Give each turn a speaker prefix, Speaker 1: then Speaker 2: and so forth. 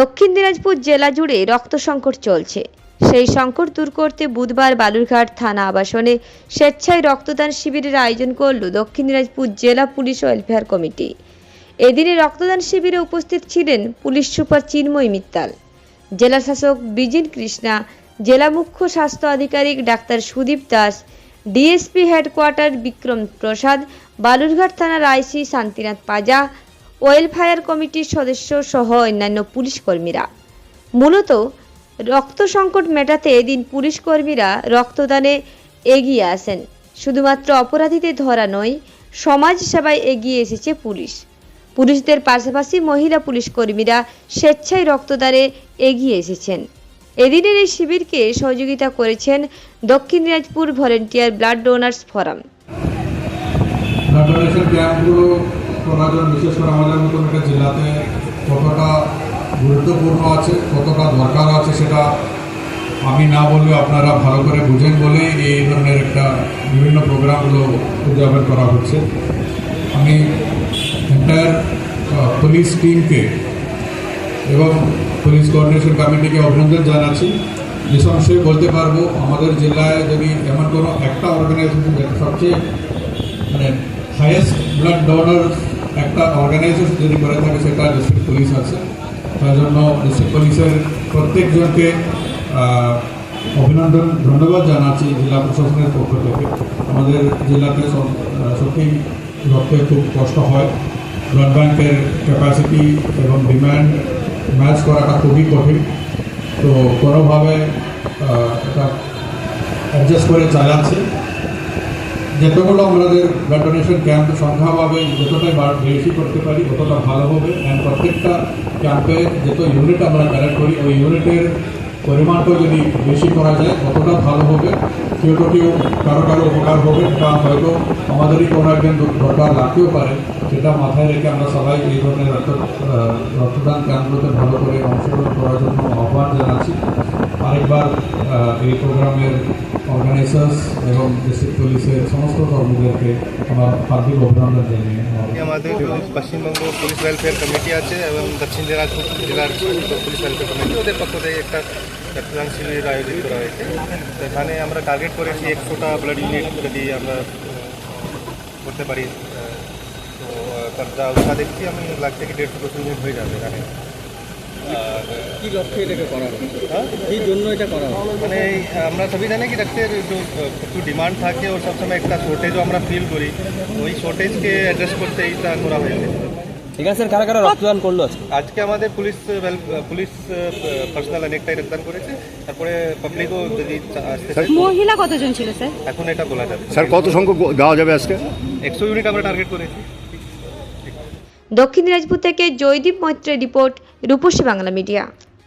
Speaker 1: দক্ষিণ দিনাজপুর জেলা জুড়ে রক্ত সংকট চলছে। সেই সংকট দূর করতে বুধবার বালুরঘাট থানা আবাসনে স্বেচ্ছায় রক্তদান শিবিরের আয়োজন করল দক্ষিণ দিনাজপুর জেলা পুলিশ ওয়েলফেয়ার কমিটি। এদিনে রক্তদান শিবিরে উপস্থিত ছিলেন পুলিশ সুপার চিন্ময় মিত্তাল, জেলা শাসক বিজিন কৃষ্ণা, জেলা মুখ্য স্বাস্থ্য আধিকারিক doctor Sudip Das, DSP headquarter Bikram Prasad, Balurghat থানার আইসি শান্তিনাথ পাজা ওয়েলফেয়ার কমিটির সদস্য সহ অন্যান্য পুলিশ কর্মীরা। মূলত, রক্ত সংকট মেটাতে এদিন পুলিশ কর্মীরা রক্তদানে এগিয়ে আসেন। শুধুমাত্র অপরাধীদের ধরা নয়, সমাজ সেবায় এগিয়ে এসেছে পুলিশ। পুলিশদের পাশাপাশি মহিলা পুলিশ কর্মীরা স্বেচ্ছায় রক্তদানে এগিয়ে এসেছেন। এদিনের এই শিবিরকে সহযোগিতা করেছেন Dakshin Dinajpur volunteer blood donors forum.
Speaker 2: করার জন্য বিশেষ করে আমাদের মতন একটা জেলাতে কতটা গুরুত্বপূর্ণ আছে, কতটা দরকার আছে সেটা আমি না বললেও আপনারা ভালো করে বুঝেন বলেই এই ধরনের একটা বিভিন্ন প্রোগ্রামগুলো উদযাপন করা হচ্ছে। আমি এন্টায়ার পুলিশ টিমকে এবং পুলিশ কোঅর্ডিনেশন কমিটিকে অভিনন্দন জানাচ্ছি। নিঃসংশয়ে বলতে পারব, আমাদের জেলায় যদি এমন কোনো একটা অর্গানাইজেশন সবচেয়ে মানে হাইয়েস্ট ব্লাড ডোনার একটা অর্গানাইজেশন যদি করে থাকে, সেটা ডিস্ট্রিক্ট পুলিশ আছে। তার জন্য ডিস্ট্রিক্ট পুলিশের প্রত্যেকজনকে অভিনন্দন, ধন্যবাদ জানাচ্ছি জেলা প্রশাসনের পক্ষ থেকে। আমাদের জেলাতে সত্যি রক্তে খুব কষ্ট হয়। ব্লাড ব্যাংকের ক্যাপাসিটি এবং ডিম্যান্ড ম্যাচ করাটা খুবই কঠিন। তো কোনোভাবে এটা অ্যাডজাস্ট করে চালাচ্ছে। যতগুলো আমাদের ব্লাড ক্যাম্প সংখ্যাভাবে যতটাই বেশি করতে পারি, ততটা ভালো হবে। অ্যান্ড প্রত্যেকটা ক্যাম্পে যত ইউনিট আমরা কালেক্ট করি, ওই ইউনিটের পরিমাণটা যদি বেশি করা যায়, ততটা ভালো হবে। কেউ কারও কারও উপকার হবে, বা হয়তো আমাদেরই কোনো একজন দরকার লাগতেও পারে। সেটা মাথায় রেখে আমরা সবাই এই ধরনের রক্ত রক্তদান ক্যাম্পগুলোতে ভালো করে অংশগ্রহণ করার জন্য আহ্বান জানাচ্ছি। আরেকবার এই প্রোগ্রামের অর্গানাইজার্স এবং ডিস্ট্রিক্ট পুলিশের সমস্ত কর্মীদেরকে আমার হার্দিক অভিনন্দন জানিয়ে আমার
Speaker 3: আমাদের পশ্চিমবঙ্গ পুলিশ ওয়েলফেয়ার কমিটি আছে এবং দক্ষিণ দিনাজপুর জেলার পুলিশ ওয়েলফেয়ার কমিটি ওদের পক্ষ থেকে একটা রক্তদান শিবির আয়োজিত করা হয়েছে। তো এখানে আমরা টার্গেট করেছি একশোটা ব্লাড ইউনিট যদি আমরা আহ, করতে পারি আহ, তো আহ, তার যা উৎসাহ দেখছি আমি লাগছে কি দেড়শো দুশো ইউনিট হয়ে যাবে এখানে। আর
Speaker 4: কি লক্ষ্যে এটাকে করা
Speaker 3: হ্যাঁ?
Speaker 4: কি জন্য এটা করা
Speaker 3: মানে আমরা সবই জানি কি রক্তের যে একটু ডিমান্ড থাকে ওর সবসময় একটা শর্টেজও আমরা ফিল করি। ওই শর্টেজকে অ্যাড্রেস করতে এইটা করা হয়েছে
Speaker 4: এখানে স্যার কারা কারা রক্তদান করল আজকে?
Speaker 3: আমাদের পুলিশ পুলিশ পার্সোনাল অনেকটাই রক্তদান করেছে। তারপরে পাবলিকও যদি
Speaker 5: মহিলা কতজন ছিল স্যার?
Speaker 3: এখন এটা বলা যাবে।
Speaker 6: স্যার কত সংখ্যক দেওয়া যাবে আজকে?
Speaker 3: একশো ইউনিট আমরা টার্গেট করেছি।
Speaker 1: দক্ষিণ দিনাজপুর থেকে জয়দীপ মৈত্রের রিপোর্ট রূপসী বাংলা মিডিয়া।